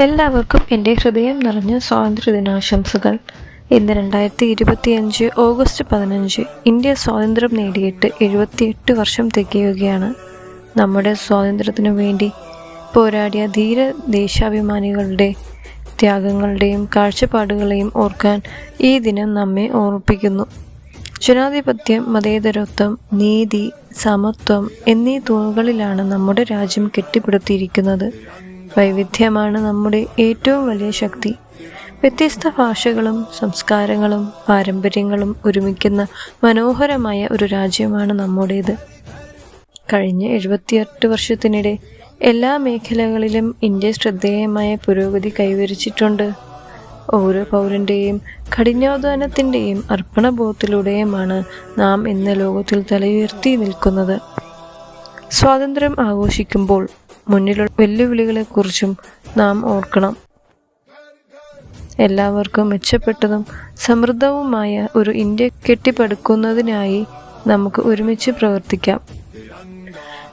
എല്ലാവർക്കും എന്റെ ഹൃദയം നിറഞ്ഞ സ്വാതന്ത്ര്യദിനാശംസകൾ. ഇന്ന് രണ്ടായിരത്തി ഇരുപത്തിയഞ്ച് ഓഗസ്റ്റ് പതിനഞ്ച് ഇന്ത്യ സ്വാതന്ത്ര്യം നേടിയിട്ട് എഴുപത്തിയെട്ട് വർഷം തികയുകയാണ്. നമ്മുടെ സ്വാതന്ത്ര്യത്തിനു വേണ്ടി പോരാടിയ ധീര ദേശാഭിമാനികളുടെ ത്യാഗങ്ങളുടെയും കാഴ്ചപ്പാടുകളെയും ഓർക്കാൻ ഈ ദിനം നമ്മെ ഓർമ്മിപ്പിക്കുന്നു. ജനാധിപത്യം മതേതരത്വം നീതി സമത്വം എന്നീ തൂണുകളിലാണ് നമ്മുടെ രാജ്യം കെട്ടിപ്പടുത്തിയിരിക്കുന്നത്. വൈവിധ്യമാണ് നമ്മുടെ ഏറ്റവും വലിയ ശക്തി. വ്യത്യസ്ത ഭാഷകളും സംസ്കാരങ്ങളും പാരമ്പര്യങ്ങളും ഒരുമിക്കുന്ന മനോഹരമായ ഒരു രാജ്യമാണ് നമ്മുടേത്. കഴിഞ്ഞ എഴുപത്തിയെട്ട് വർഷത്തിനിടെ എല്ലാ മേഖലകളിലും ഇന്ത്യ ശ്രദ്ധേയമായ പുരോഗതി കൈവരിച്ചിട്ടുണ്ട്. ഓരോ പൗരന്റെയും കഠിനാധ്വാനത്തിന്റെയും അർപ്പണബോധത്തിലൂടെയുമാണ് നാം ഇന്ന് ലോകത്തിൽ തലയുയർത്തി നിൽക്കുന്നത്. സ്വാതന്ത്ര്യം ആഘോഷിക്കുമ്പോൾ മുന്നിലുള്ള വെല്ലുവിളികളെക്കുറിച്ചും നാം ഓർക്കണം. എല്ലാവർക്കും മെച്ചപ്പെട്ടതും സമൃദ്ധവുമായ ഒരു ഇന്ത്യ കെട്ടിപ്പടുക്കുന്നതിനായി നമുക്ക് ഒരുമിച്ച് പ്രവർത്തിക്കാം.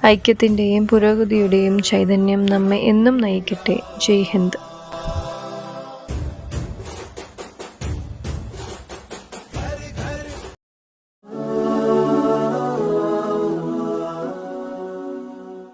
ഐക്യത്തിന്റെയും പുരോഗതിയുടെയും ചൈതന്യം നമ്മെ എന്നും നയിക്കട്ടെ. ജയ് ഹിന്ദ്.